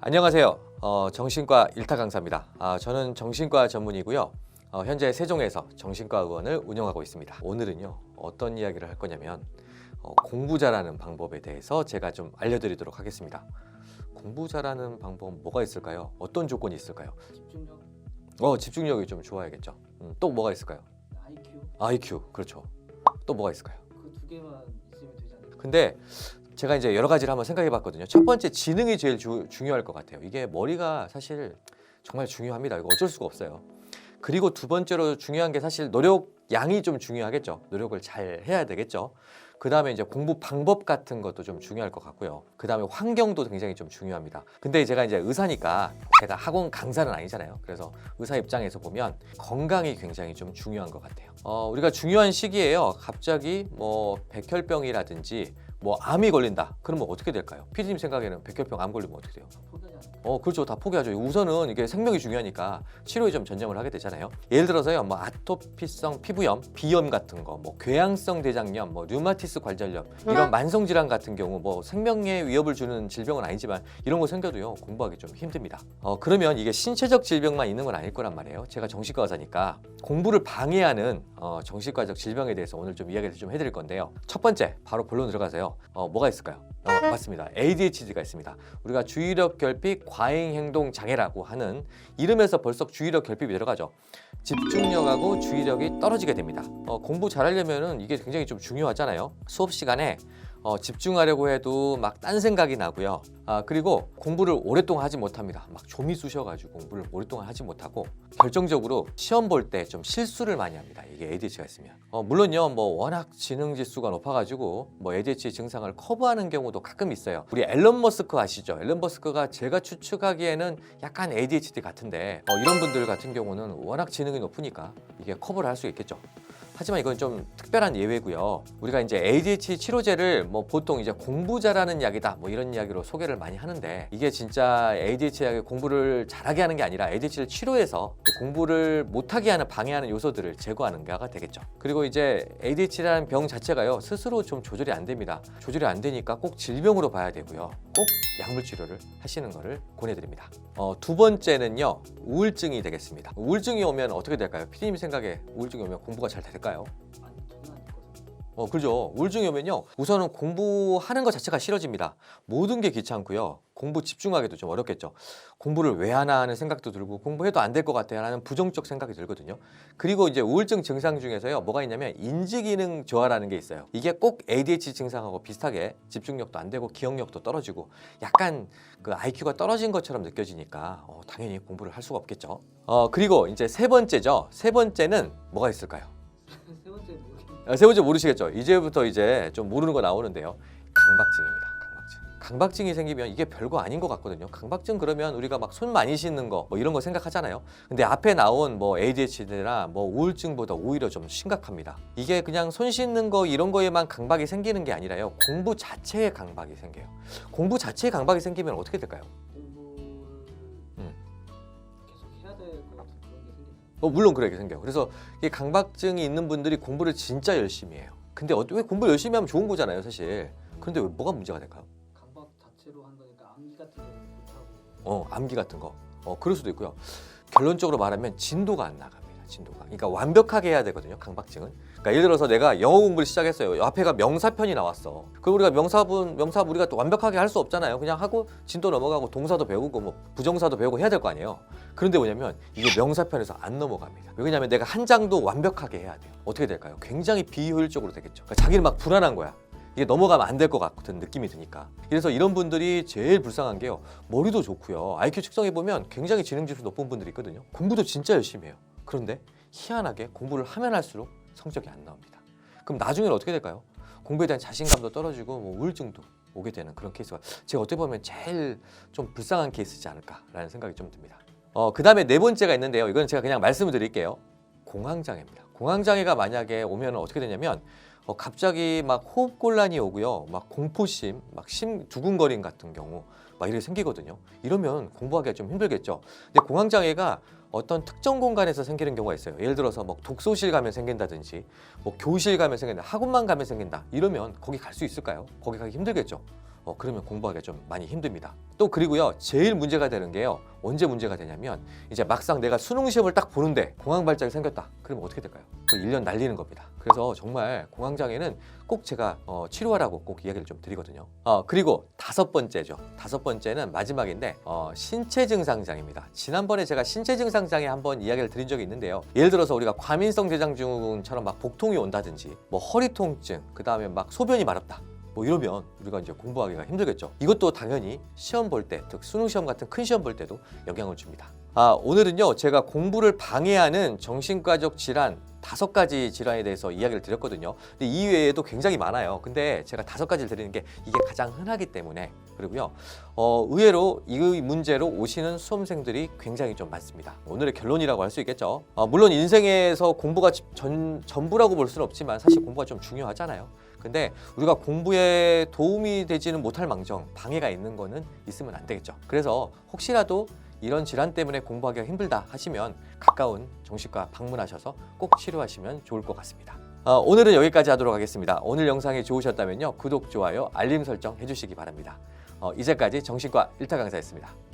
안녕하세요. 어, 정신과 일타 강사입니다. 아, 저는 정신과 전문이고요. 어, 현재 세종에서 정신과 의원을 운영하고 있습니다. 오늘은요 어떤 이야기를 할 거냐면 어, 공부 잘하는 방법에 대해서 제가 좀 알려드리도록 하겠습니다. 공부 잘하는 방법 뭐가 있을까요? 어떤 조건이 있을까요? 집중력, 어, 집중력이 좀 좋아야겠죠. 음, 또 뭐가 있을까요? IQ IQ 그렇죠. 또 뭐가 있을까요? 그 두 개만 있으면 되지 않을까? 근데 제가 이제 여러 가지를 한번 생각해 봤거든요. 첫 번째 지능이 제일 주- 중요할 것 같아요. 이게 머리가 사실 정말 중요합니다. 이거 어쩔 수가 없어요. 그리고 두 번째로 중요한 게 사실 노력 양이 좀 중요하겠죠. 노력을 잘 해야 되겠죠. 그 다음에 이제 공부 방법 같은 것도 좀 중요할 것 같고요. 그 다음에 환경도 굉장히 좀 중요합니다. 근데 제가 이제 의사니까 제가 학원 강사는 아니잖아요. 그래서 의사 입장에서 보면 건강이 굉장히 좀 중요한 것 같아요. 어, 우리가 중요한 시기에요. 갑자기 뭐 백혈병이라든지 뭐 암이 걸린다. 그러면 어떻게 될까요? 피디님 생각에는 백혈병 암 걸리면 어떻게 돼요? 어, 그렇죠. 다 포기하죠. 우선은 이게 생명이 중요하니까 치료에 좀 전념을 하게 되잖아요. 예를 들어서요, 뭐 아토피성 피부염, 비염 같은 거, 뭐 궤양성 대장염, 뭐 류마티스 관절염 이런 만성 질환 같은 경우 뭐 생명에 위협을 주는 질병은 아니지만 이런 거 생겨도요 공부하기 좀 힘듭니다. 어, 그러면 이게 신체적 질병만 있는 건 아닐 거란 말이에요. 제가 정신과 의사니까 공부를 방해하는 어, 정신과적 질병에 대해서 오늘 좀 이야기를 좀 해드릴 건데요. 첫 번째 바로 본론 들어가세요. 어, 뭐가 있을까요? 어, 맞습니다. ADHD가 있습니다. 우리가 주의력 결핍 과잉 행동 장애라고 하는 이름에서 벌써 주의력 결핍이 들어가죠. 집중력하고 주의력이 떨어지게 됩니다. 어, 공부 잘하려면은 이게 굉장히 좀 중요하잖아요. 수업 시간에 어, 집중하려고 해도 막 딴 생각이 나고요. 아, 그리고 공부를 오랫동안 하지 못합니다. 막 좀이 쑤셔가지고 공부를 오랫동안 하지 못하고 결정적으로 시험 볼 때 좀 실수를 많이 합니다. 이게 ADHD가 있으면. 어, 물론요, 뭐 워낙 지능 지수가 높아가지고 뭐 ADHD 증상을 커버하는 경우도 가끔 있어요. 우리 앨런 머스크 아시죠? 앨런 머스크가 제가 추측하기에는 약간 ADHD 같은데 어, 이런 분들 같은 경우는 워낙 지능이 높으니까 이게 커버를 할 수 있겠죠. 하지만 이건 좀 특별한 예외고요. 우리가 이제 ADHD 치료제를 뭐 보통 이제 공부 잘하는 약이다 뭐 이런 이야기로 소개를 많이 하는데 이게 진짜 ADHD 약이 공부를 잘하게 하는 게 아니라 ADHD를 치료해서 공부를 못하게 하는 방해하는 요소들을 제거하는 게가 되겠죠. 그리고 이제 ADHD라는 병 자체가요 스스로 좀 조절이 안 됩니다. 조절이 안 되니까 꼭 질병으로 봐야 되고요. 꼭 약물 치료를 하시는 것을 권해드립니다. 어, 두 번째는요 우울증이 되겠습니다. 우울증이 오면 어떻게 될까요? 피디님 생각에 우울증이 오면 공부가 잘 될까요? 아니 저는 안 됐거든요. 어, 그렇죠. 우울증이 오면요. 우선은 공부하는 것 자체가 싫어집니다. 모든 게 귀찮고요. 공부 집중하기도 좀 어렵겠죠. 공부를 왜 하나 하는 생각도 들고 공부해도 안 될 것 같아 라는 부정적 생각이 들거든요. 그리고 이제 우울증 증상 중에서요. 뭐가 있냐면 인지기능 저하라는 게 있어요. 이게 꼭 ADHD 증상하고 비슷하게 집중력도 안 되고 기억력도 떨어지고 약간 그 IQ가 떨어진 것처럼 느껴지니까 어, 당연히 공부를 할 수가 없겠죠. 어, 그리고 이제 세 번째죠. 세 번째는 뭐가 있을까요? 세 번째 모르시겠죠? 이제부터 이제 좀 모르는 거 나오는데요. 강박증입니다. 강박증. 강박증이 생기면 이게 별거 아닌 것 같거든요. 강박증 그러면 우리가 막 손 많이 씻는 거 뭐 이런 거 생각하잖아요. 근데 앞에 나온 뭐 ADHD나 뭐 우울증보다 오히려 좀 심각합니다. 이게 그냥 손 씻는 거 이런 거에만 강박이 생기는 게 아니라요. 공부 자체에 강박이 생겨요. 공부 자체에 강박이 생기면 어떻게 될까요? 공부를 음. 계속 해야 될 것 같은 그런 게 생기나요? 어, 물론 그렇게 생겨요. 그래서 이 강박증이 있는 분들이 공부를 진짜 열심히 해요. 근데 어, 왜 공부 열심히 하면 좋은 거잖아요, 사실. 그런데 왜 뭐가 문제가 될까요? 강박 자체로 한 거니까 암기 같은 거를 못하고 어, 암기 같은 거. 어, 그럴 수도 있고요. 결론적으로 말하면 진도가 안 나갑니다. 진도가. 그러니까 완벽하게 해야 되거든요. 강박증은. 그러니까 예를 들어서 내가 영어 공부를 시작했어요. 앞에가 명사편이 나왔어. 그럼 우리가 명사분 명사 우리가 또 완벽하게 할 수 없잖아요. 그냥 하고 진도 넘어가고 동사도 배우고 뭐 부정사도 배우고 해야 될 거 아니에요. 그런데 뭐냐면 이게 명사편에서 안 넘어갑니다. 왜냐면 내가 한 장도 완벽하게 해야 돼요. 어떻게 될까요? 굉장히 비효율적으로 되겠죠. 그러니까 자기는 막 불안한 거야. 이게 넘어가면 안 될 것 같은 느낌이 드니까. 그래서 이런 분들이 제일 불쌍한 게요. 머리도 좋고요. IQ 측정해 보면 굉장히 지능 지수 높은 분들이 있거든요. 공부도 진짜 열심히 해요. 그런데 희한하게 공부를 하면 할수록 성적이 안 나옵니다. 그럼 나중에는 어떻게 될까요? 공부에 대한 자신감도 떨어지고 뭐 우울증도 오게 되는 그런 케이스가 제가 어떻게 보면 제일 좀 불쌍한 케이스지 않을까라는 생각이 좀 듭니다. 어, 그 다음에 네 번째가 있는데요. 이건 제가 그냥 말씀을 드릴게요. 공황장애입니다. 공황장애가 만약에 오면 어떻게 되냐면 어, 갑자기 막 호흡곤란이 오고요. 막 공포심, 막 심, 두근거림 같은 경우 막 이렇게 생기거든요. 이러면 공부하기가 좀 힘들겠죠. 근데 공황장애가 어떤 특정 공간에서 생기는 경우가 있어요. 예를 들어서 뭐 독서실 가면 생긴다든지, 뭐 교실 가면 생긴다, 학원만 가면 생긴다. 이러면 거기 갈 수 있을까요? 거기 가기 힘들겠죠. 어, 그러면 공부하기가 좀 많이 힘듭니다. 또 그리고요 제일 문제가 되는 게요 언제 문제가 되냐면 이제 막상 내가 수능 시험을 딱 보는데 공황 발작이 생겼다. 그러면 어떻게 될까요? 그 1년 날리는 겁니다. 그래서 정말 공황 장애는 꼭 제가 어, 치료하라고 꼭 이야기를 좀 드리거든요. 어, 그리고 다섯 번째죠. 다섯 번째는 마지막인데 어, 신체 증상장입니다. 지난번에 제가 신체 증상 장애 한번 이야기를 드린 적이 있는데요. 예를 들어서 우리가 과민성 대장증후군처럼 막 복통이 온다든지 뭐 허리 통증, 그 다음에 막 소변이 마렵다. 뭐 이러면 우리가 이제 공부하기가 힘들겠죠. 이것도 당연히 시험 볼 때, 즉 수능 시험 같은 큰 시험 볼 때도 영향을 줍니다. 아, 오늘은요 제가 공부를 방해하는 정신과적 질환 다섯 가지 질환에 대해서 이야기를 드렸거든요. 근데 이 외에도 굉장히 많아요. 근데 제가 다섯 가지를 드리는 게 이게 가장 흔하기 때문에 그리고요. 어, 의외로 이 문제로 오시는 수험생들이 굉장히 좀 많습니다. 오늘의 결론이라고 할 수 있겠죠. 어, 물론 인생에서 공부가 전, 전부라고 볼 수는 없지만 사실 공부가 좀 중요하잖아요. 근데 우리가 공부에 도움이 되지는 못할 망정 방해가 있는 거는 있으면 안 되겠죠. 그래서 혹시라도 이런 질환 때문에 공부하기가 힘들다 하시면 가까운 정신과 방문하셔서 꼭 치료하시면 좋을 것 같습니다. 어, 오늘은 여기까지 하도록 하겠습니다. 오늘 영상이 좋으셨다면요 구독, 좋아요, 알림 설정 해주시기 바랍니다. 어, 이제까지 정신과 일타 강사였습니다.